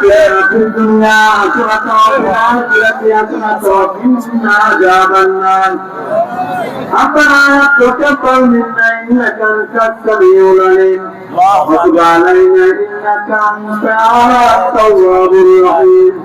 آتنا في الدنيا حسنة وفي الآخرة حسنة وقنا عذاب النار ربنا تقبل منا إنك أنت السميع العليم وتب علينا إنك أنت التواب الرحيم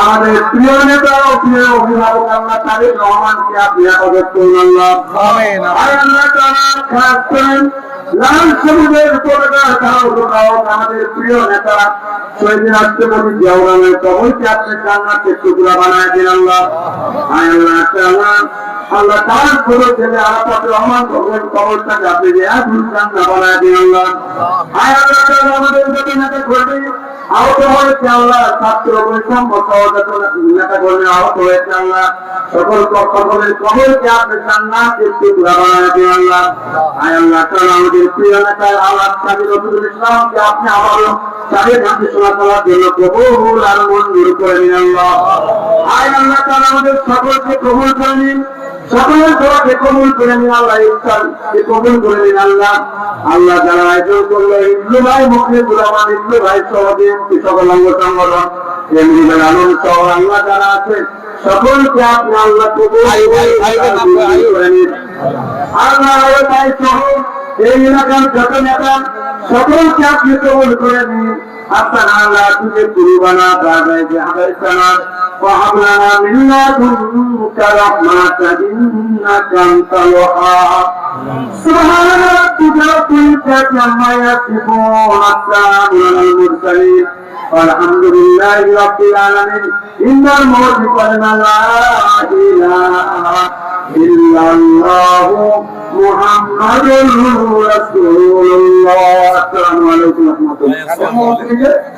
আমাদের প্রিয় নেতা ও প্রিয় অভিভাবক আল্লাহ তারিক রহমানকে আপনি আল্লাহ। আল্লাহ করেন। লাল সবুজের পতাকা আমাদের প্রিয় নেতা শহীদ রাষ্ট্রপতি জিয়াউর কবরকে আপনি জান্নাতের টুকরা বানায় দিন আল্লাহ। আয় আল্লাহ আল্লাহ। তার ছোট ছেলে আরাফাত রহমান কবর কবরটাকে আপনি জান্নাহ বানায় দিন আল্লাহ। আয় আল্লাহ আমাদের আহত হয়েছে আল্লাহ। ছাত্র বৈষম্য আহত হয়েছে আল্লাহ। সকল আপনি জান্নাতের টুকরা বানায় দিন আল্লাহ। আয় আল্লাহ তাআলা আমাদের প্রিয় নেতা আল্লাহ সাবির রসুল ইসলামকে আপনি আবারও সাহেব হাতে শোনা করার জন্য কবুল আর মঞ্জুর করে নিন আল্লাহ আয় আল্লাহ তাআলা আমাদের সকলকে কবুল করে নিন সকলের দোয়াকে কবুল করে নিন আল্লাহ ইফতারকে কবুল করে নিন আল্লাহ আল্লাহ যারা আয়োজন করল ইবলু ভাই মুখলিবুর রহমান ইবলু ভাই সহ বিএনপি সকল অঙ্গ সংগঠন এমনি আনন্দ সহ আল্লাহ যারা আছে সকলকে আপনি আল্লাহ কবুল। করে নিন আল্লাহ সহ এই এলাকার যত নেতা সকলকে আপনি কবুল করে নিন আপনার আল্লাহ তুঝে কুরবানা দাদাই যে হাদাইতানা وهب لنا من لدنك رحمة إنك أنت الوهاب سبحان ربك رب العزة عما يصفون والسلام على المرسلين والحمد لله رب العالمين إن الموت قلنا لا إله إلا الله মোহাম্মদুর রাসূলুল্লাহ। আসসালামু আলাইকুম ওয়া রাহমাতুল্লাহ।